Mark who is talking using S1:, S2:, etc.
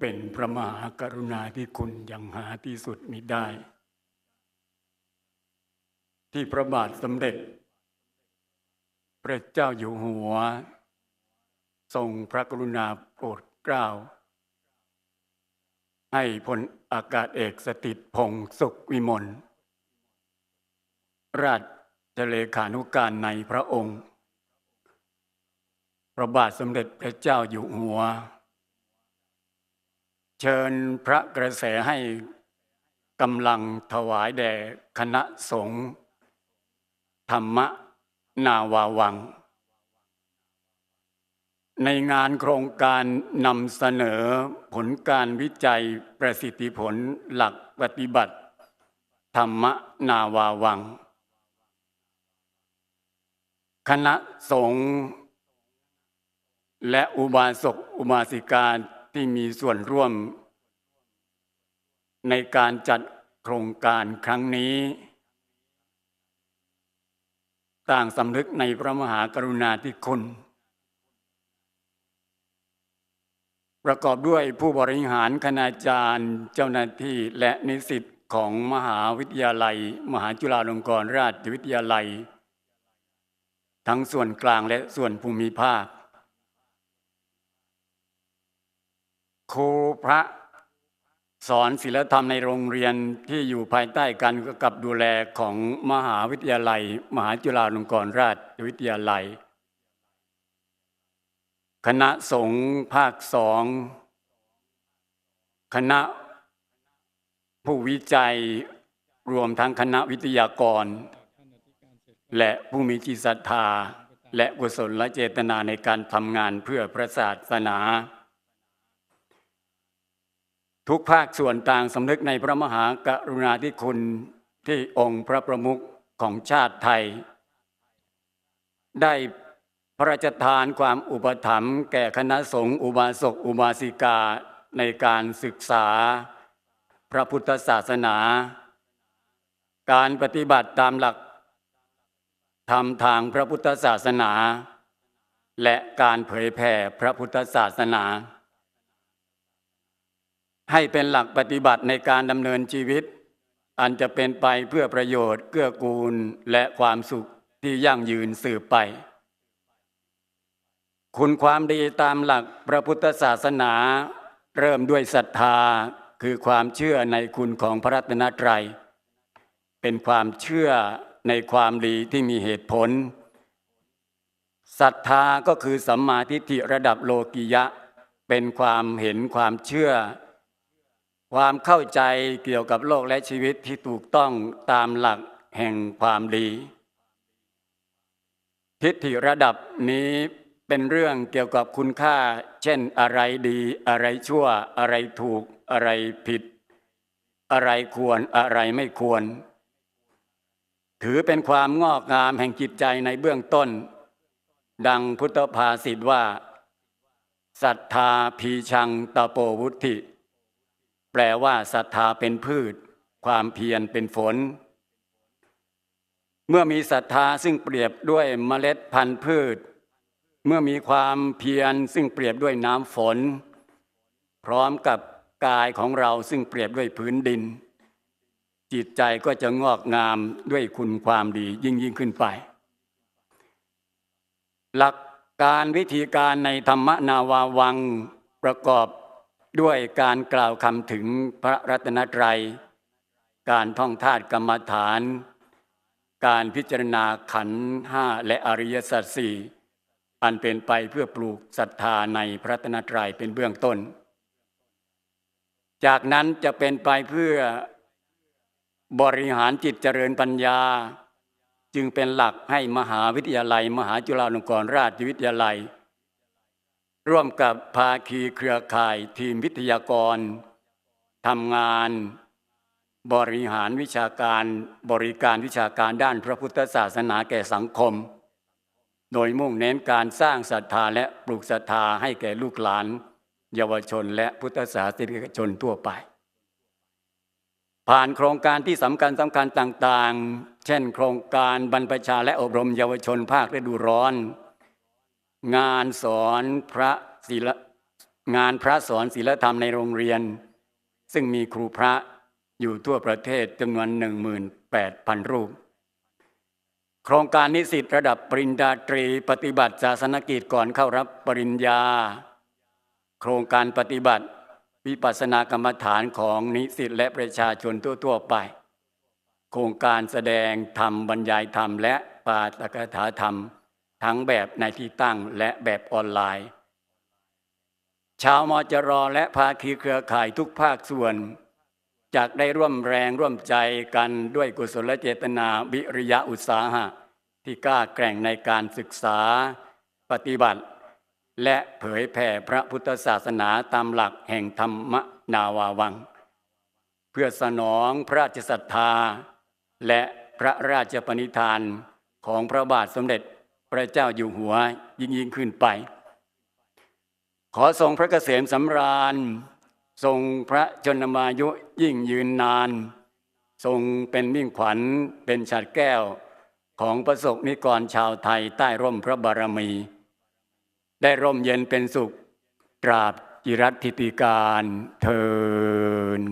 S1: เป็นพระมหากรุณาธิคุณอย่างหาที่สุดมิได้ ที่พระบาทสมเด็จ พระเจ้าอยู่หัว ทรงพระกรุณาโปรดเกล้า ให้พลอากาศเอกสถิตพงศ์สุขวิมลราชเลขานุการในพระองค์ พระบาทสมเด็จพระเจ้าอยู่หัว เชิญพระกระแสให้กำลังถวายแด่คณะสงฆ์ธรรมนาวาวัง ในงานโครงการนำเสนอผลการวิจัยประสิทธิผลหลักปฏิบัติ ธรรมนาวาวัง คณะสงฆ์และอุบาสกอุบาสิกา ที่มีส่วนร่วม ในการจัดโครงการครั้งนี้ ต่างสำนึกในพระมหากรุณาธิคุณ ประกอบด้วยผู้บริหารคณาจารย์เจ้าหน้าที่และนิสิตของมหาวิทยาลัย มหาจุฬาลงกรณราชวิทยาลัย ทั้งส่วนกลางและส่วนภูมิภาค ครูพระสอนศิลธรรมในโรงเรียนที่อยู่ภายใต้การกำกับดูแลของมหาวิทยาลัย มหาจุฬาลงกรณราชวิทยาลัย คณะสงฆ์ภาคสองคณะผู้วิจัยรวมทั้งคณะวิทยากร และผู้มีจิตศรัทธา และกุศลและเจตนาในการทำงานเพื่อพระศาสนา ทุกภาคส่วนต่างสำนึกในพระมหากรุณาธิคุณที่องค์พระประมุขของชาติไทย ได้พระราชทานความอุปถัมภ์แก่คณะสงฆ์อุบาสกอุบาสิกาในการศึกษา พระพุทธศาสนา การปฏิบัติตามหลักธรรมทางพระพุทธศาสนา และการเผยแผ่พระพุทธศาสนา ให้เป็นหลักปฏิบัติในการดำเนินชีวิต อันจะเป็นไปเพื่อประโยชน์เกื้อกูลและความสุขที่ยั่งยืนสืบไป คุณความดีตามหลักพระพุทธศาสนา เริ่มด้วยศรัทธาคือความเชื่อในคุณของพระรัตนตรัย เป็นความเชื่อในความดีที่มีเหตุผลศรัทธาก็คือสัมมาทิฏฐิระดับโลกิยะ เป็นความเห็นความเชื่อ ความเข้าใจเกี่ยวกับโลกและชีวิตที่ถูกต้องตามหลักแห่งความดี ทิฏฐิระดับนี้เป็นเรื่องเกี่ยวกับคุณค่า เช่นอะไรดี อะไรชั่ว อะไรถูก อะไรผิด อะไรควรอะไรไม่ควร ถือเป็นความงอกงามแห่งจิตใจในเบื้องต้น ดังพุทธภาษิตว่าศรัทธาพีชังตะโปวุธิ แปลว่าศรัทธาเป็นพืช ความเพียรเป็นฝน เมื่อมีศรัทธาซึ่งเปรียบด้วยเมล็ดพันธุ์พืช เมื่อมีความเพียรซึ่งเปรียบด้วยน้ำฝน พร้อมกับกายของเราซึ่งเปรียบด้วยพื้นดิน จิตใจก็จะงอกงามด้วยคุณความดียิ่งยิ่งขึ้นไป หลักการวิธีการในธรรมนาวาวังประกอบ ด้วยการกล่าวคำถึงพระรัตนตรัย การท่องธาตุกรรมฐาน การพิจารณาขันห้าและอริยสัจสี่อันเป็นไปเพื่อปลูกศรัทธาในพระรัตนตรัยเป็นเบื้องต้น จากนั้นจะเป็นไปเพื่อบริหารจิตเจริญปัญญา จึงเป็นหลักให้มหาวิทยาลัย มหาจุฬาลงกรณราชวิทยาลัย ร่วมกับภาคีเครือข่ายทีมวิทยากรทำงานบริหารวิชาการบริการวิชาการด้านพระพุทธศาสนาแก่สังคม โดยมุ่งเน้นการสร้างศรัทธาและปลูกศรัทธาให้แก่ลูกหลาน เยาวชนและพุทธศาสนิกชนทั่วไป ผ่านโครงการที่สำคัญสำคัญต่างๆ เช่น โครงการบรรพชาและอบรมเยาวชนภาคฤดูร้อน งานสอนพระศิลงานพระสอนศีลธรรมในโรงเรียน ซึ่งมีครูพระอยู่ทั่วประเทศจำนวน 18,000 รูป โครงการนิสิตระดับปริญญาตรีปฏิบัติศาสนกิจก่อนเข้ารับปริญญา โครงการปฏิบัติวิปัสสนากรรมฐานของนิสิตและประชาชนทั่วๆไป โครงการแสดงธรรมบรรยายธรรมและปาฐกถาธรรม ทั้งแบบในที่ตั้งและแบบออนไลน์ ชาวมอจรอและภาคีเครือข่ายทุกภาคส่วนจากได้ร่วมแรงร่วมใจกันด้วยกุศลเจตนาวิริยะอุตสาหะ ที่กล้าแกร่งในการศึกษาปฏิบัติ และเผยแผ่พระพุทธศาสนาตามหลักแห่งธรรมนาวาวัง เพื่อสนองพระราชศรัทธา และพระราชปณิธานของพระบาทสมเด็จ พระเจ้าอยู่หัวยิ่งยิ่งขึ้นไป ขอทรงพระเกษมสำราญ ทรงพระชนมายุยิ่งยืนนาน ทรงเป็นมิ่งขวัญเป็นฉัดแก้วของประสบนิกรชาวไทยใต้ร่มพระบารมี ได้ร่มเย็นเป็นสุข ตราบจิรัติติการเทิน